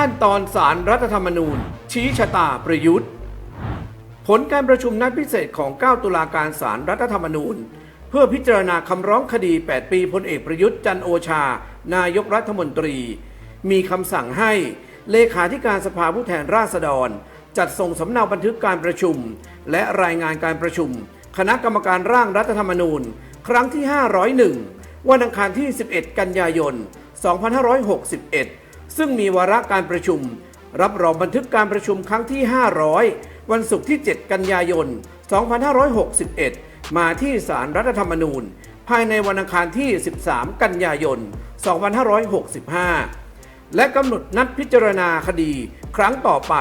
ขั้นตอนสารรัฐธรรมนูญ ชี้ชะตาประยุทธ์ ผลการประชุมนัดพิเศษของ 9 ตุลาการสารรัฐธรรมนูญ เพื่อพิจารณาคำร้องคดี 8 ปีพลเอกประยุทธ์จันโอชา นายกรัฐมนตรี มีคำสั่งให้เลขาธิการสภาผู้แทนราษฎร จัดส่งสำเนาบันทึกการประชุม และรายงานการประชุม คณะกรรมการร่างรัฐธรรมนูญ ครั้งที่ 501 วันอังคารที่ 11 กันยายน 2561 ซึ่งมีวาระการประชุม รับรองบันทึกการประชุมครั้งที่ 500 วันศุกร์ที่ 7 กันยายน 2561 มาที่ศาลรรัฐธรรมนูญ ภายในวันอังคารที่ 13 กันยายน 2565 และกำหนดนัดพิจารณาคดีครั้งต่อไป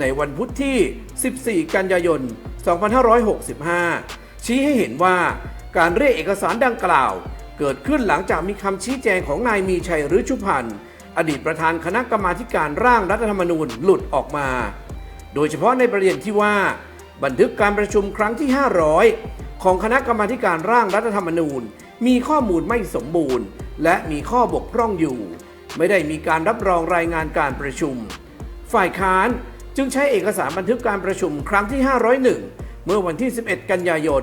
ในวันพุธที่ 14 กันยายน 2565 ชี้ให้เห็นว่าการเรียกเอกสารดังกล่าว เกิดขึ้นหลังจากมีคำชี้แจงของนายมีชัยฤชุพันธ์ อดีตประธานคณะกรรมาธิการร่างรัฐธรรมนูญหลุดออกมา โดยเฉพาะในประเด็นที่ว่า บันทึกการประชุมครั้งที่ 500 ของคณะกรรมาธิการร่างรัฐธรรมนูญ มีข้อมูลไม่สมบูรณ์ และมีข้อบกพร่องอยู่ ไม่ได้มีการรับรองรายงานการประชุม ฝ่ายค้านจึงใช้เอกสารบันทึกการประชุมครั้งที่ 501 เมื่อวันที่ 11 กันยายน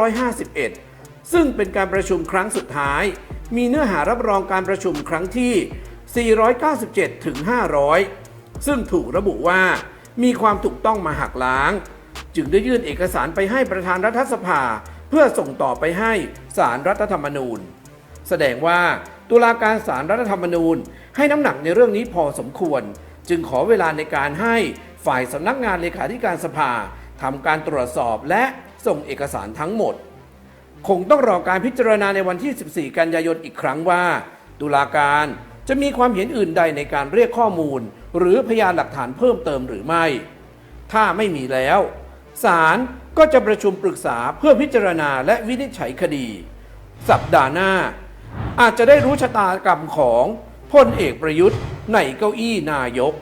2551 ซึ่งเป็นการประชุมครั้งสุดท้าย มีเนื้อหารับรองการประชุมครั้งที่ 497 ถึง 500 ซึ่งถูกระบุว่ามีความถูกต้องมาหักล้าง จึงได้ยื่นเอกสารไปให้ประธานรัฐสภา เพื่อส่งต่อไปให้สารรัฐธรรมนูญ แสดงว่าตุลาการสารรัฐธรรมนูญ ให้น้ำหนักในเรื่องนี้พอสมควร จึงขอเวลาในการให้ฝ่ายสำนักงานเลขาธิการสภาทำการตรวจสอบและส่งเอกสารทั้งหมด คงต้องรอการพิจารณาในวันที่ 14 กันยายนอีกครั้งว่า ตุลาการ จะมีความเห็นอื่นใดในการเรียกข้อมูล หรือพยานหลักฐานเพิ่มเติมหรือไม่ ถ้าไม่มีแล้วศาลก็จะประชุมปรึกษาเพื่อพิจารณาและวินิจฉัยคดี สัปดาห์หน้า อาจจะได้รู้ชะตากรรมของพลเอกประยุทธ์ในเก้าอี้นายก